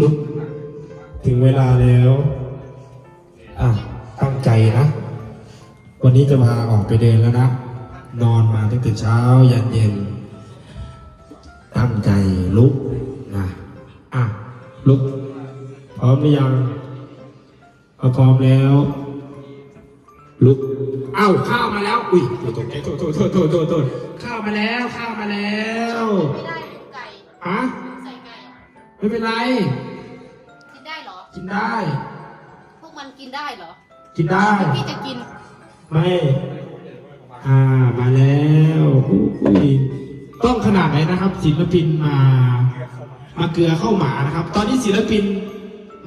ลุกถึงเวลาแล้ว อะ ตั้งใจนะ วันนี้จะพาออกไปเดินแล้วนะ นอนมาตั้งแต่เช้ายันเย็น ตั้งใจลุกนะ อะ ลุก พร้อมหรือยังพอพร้อมแล้ว ลุก เอ้าข้าวมาแล้ว อุ้ยโทษโทษโทษโทษโทษโทษโทษข้าวมาแล้วข้าวมาแล้วไม่ได้ไก่ฮะใส่ไก่ไม่เป็นไร กินได้เหรอ กินได้ พวกมันกินได้เหรอ กินได้พี่จะกิน ไม่อ่ามาแล้วอุ้ยต้องขนาดไหนนะครับ ศิลปินมามาเกลือเข้าหมานะครับ ตอนนี้ศิลปิน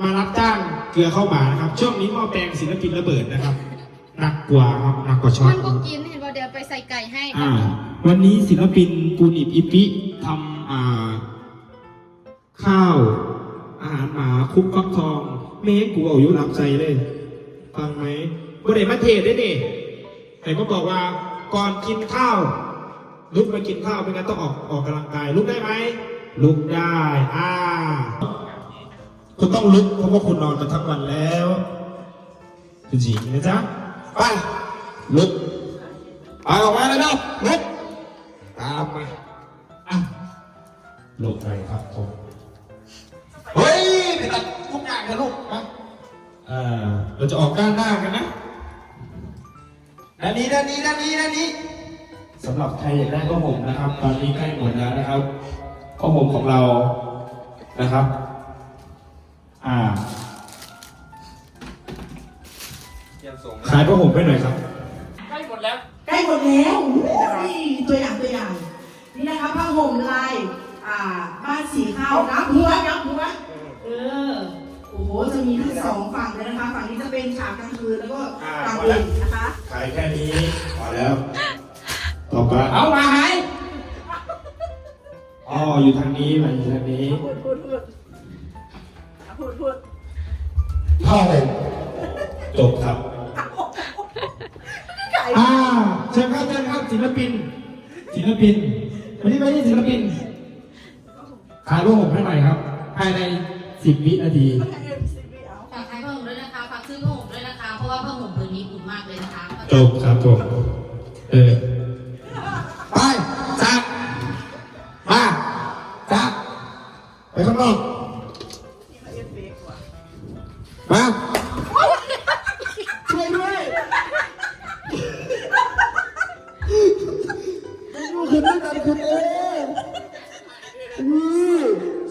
มารับจ้างเกลือเข้าหมานะครับ ช่วงนี้หม้อแปลงศิลปินระเบิดนะครับ หนักกว่าครับหนักกว่าช็อมัตนก็กินเห็นว่าเดี๋ยวไปใส่ไก่ให้อ่า วันนี้ศิลปินปูนิบอิปิทำอ่า ข้าว อาหารหมาคุกฟักทองเมฆกูเอาอยู่หลับใจเลย ฟังไหมบ่ได้มาเทศได้นี่แต่ก็บอกว่าก่อนกินข้าว ลุกมากินข้าวไม่งั้นต้องออกออกกำลังกาย ลุกได้ไหมลุกได้ อ่า คุณต้องลุกเพราะว่าคุณนอนมาทั้งวันแล้วคุณหญิงนะจ๊ะ ไปลุกไปออกมาเลยนะลุกตามมาอะลุกไปครับผมเฮ้ยไปตัดทุกอย่างกันลูกนะเออเราจะออกด้านหน้ากันนะด้านนี้ด้านนี้ด้านนี้ด้านนี้สำหรับใครอยากได้ข้าวผมนะครับ ตอนนี้ใกล้หมดแล้วนะครับข้าวผมของเรานะครับ อ่า ขายข้าวผมไปหน่อยครับ ใกล้หมดแล้วอุ้ยตัวอย่างตัวอย่าง นี่นะคะผ้าห่มลายอ่าบ้านสีข้าวนับหัวนับหัวเออโอ้โหจะมีทั้งสองฝั่งเลยนะคะ ฝั่งนี้จะเป็นฉากกลางคืนแล้วก็อ่ากลางพอวันแล้วนะคะขายแค่นี้พอแล้วต่อไปเอามาไหมอ๋ออยู่ทางนี้มาอยู่ทางนี้พูดพูดพูดพูดพูดเข้าจบครับไก่ อ่าเชิญครับเชิญครับศิลปิน ศิลปินวันนี้ไม่ใช่ศิลปินขายพวกผมให้หน่อยครับ ภายในสิบวินาที ฝากขายผ้าห่มด้วยนะคะฝากซื้อผ้าห่มด้วยนะคะ เพราะว่าผ้าห่มผืนนี้อุ่นมากเลยนะคะ จบครับผมเออ ไปจับมาจับไปข้างนอก ดูขึ้นด้วยกันขึ้นเองอือ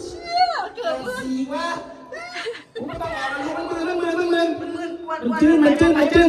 เชี่ยเกิดสีวะผมไม่ต้องอ่านมันมือมันมือมันมือมันมึนกวนมันจื้นมันจื้นมันจื้น